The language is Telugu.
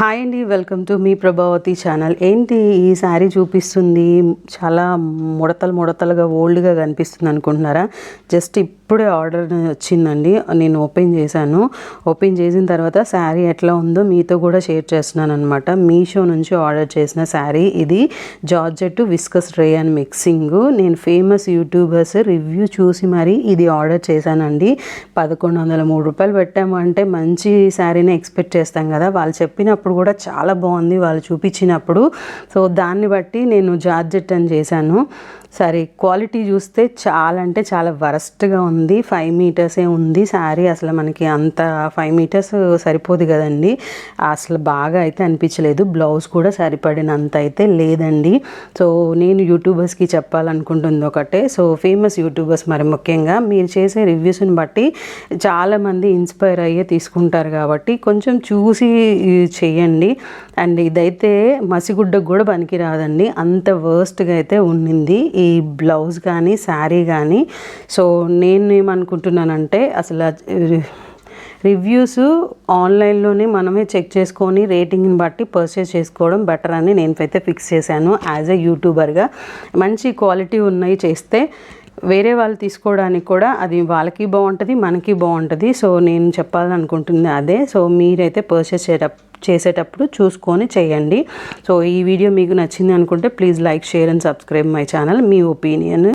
హాయ్ అండి వెల్కమ్ టు మీ ప్రభావతి ఛానల్. ఏంటి ఈ శారీ చూపిస్తుంది? చాలా ముడతలు ముడతలుగా ఓల్డ్గా కనిపిస్తుంది అనుకుంటున్నారా? జస్ట్ ఇప్పుడే ఆర్డర్ వచ్చిందండి. నేను ఓపెన్ చేశాను. ఓపెన్ చేసిన తర్వాత శారీ ఎట్లా ఉందో మీతో కూడా షేర్ చేస్తున్నాను అనమాట మీషో నుంచి ఆర్డర్ చేసిన శారీ ఇది. Georgette viscose ray and mixing. నేను ఫేమస్ యూట్యూబర్స్ రివ్యూ చూసి మరి ఇది ఆర్డర్ చేశానండి. పదకొండు వందల మూడు రూపాయలు పెట్టాము అంటే మంచి శారీని ఎక్స్పెక్ట్ చేస్తాం కదా. వాళ్ళు చెప్పినప్పుడు కూడా చాలా బాగుంది వాళ్ళు చూపించినప్పుడు. సో దాన్ని బట్టి నేను జార్జెట్ అని చేశాను. సరే క్వాలిటీ చూస్తే చాలా అంటే చాలా వరస్ట్గా ఉంది. ఫైవ్ మీటర్సే ఉంది శారీ. అసలు మనకి అంత ఫైవ్ మీటర్స్ సరిపోదు కదండి. అసలు బాగా అయితే అనిపించలేదు. బ్లౌజ్ కూడా సరిపడినంత అయితే లేదండి. సో నేను యూట్యూబర్స్కి చెప్పాలనుకుంటుంది ఒకటే. సో ఫేమస్ యూట్యూబర్స్ మరి ముఖ్యంగా. మీరు చేసే రివ్యూస్ని బట్టి చాలామంది ఇన్స్పైర్ అయ్యే తీసుకుంటారు కాబట్టి కొంచెం చూసి చేయండి. అండ్ ఇదైతే మసిగుడ్డకు కూడా పనికి రాదండి అంత వర్స్ట్గా అయితే ఉండింది ఈ బ్లౌజ్ కానీ శారీ కానీ. సో నేను ఏమనుకుంటున్నానంటే అసలు రివ్యూస్ ఆన్లైన్లోనే మనమే చెక్ చేసుకొని రేటింగ్ని బట్టి పర్చేస్ చేసుకోవడం బెటర్ అని నేను అయితే ఫిక్స్ చేశాను యాజ్ ఎ యూట్యూబర్గా. మంచి క్వాలిటీ ఉన్నాయి చేస్తే వేరే వాళ్ళు తీసుకోవడానికి కూడా అది వాళ్ళకి బాగుంటుంది మనకి బాగుంటుంది. సో నేను చెప్పాలనుకుంటుంది అదే. సో మీరైతే పర్చేస్ చేయడం చేసేటప్పుడు చూసుకొని చేయండి. సో ఈ వీడియో మీకు నచ్చింది అనుకుంటే please like share and subscribe my channel me opinion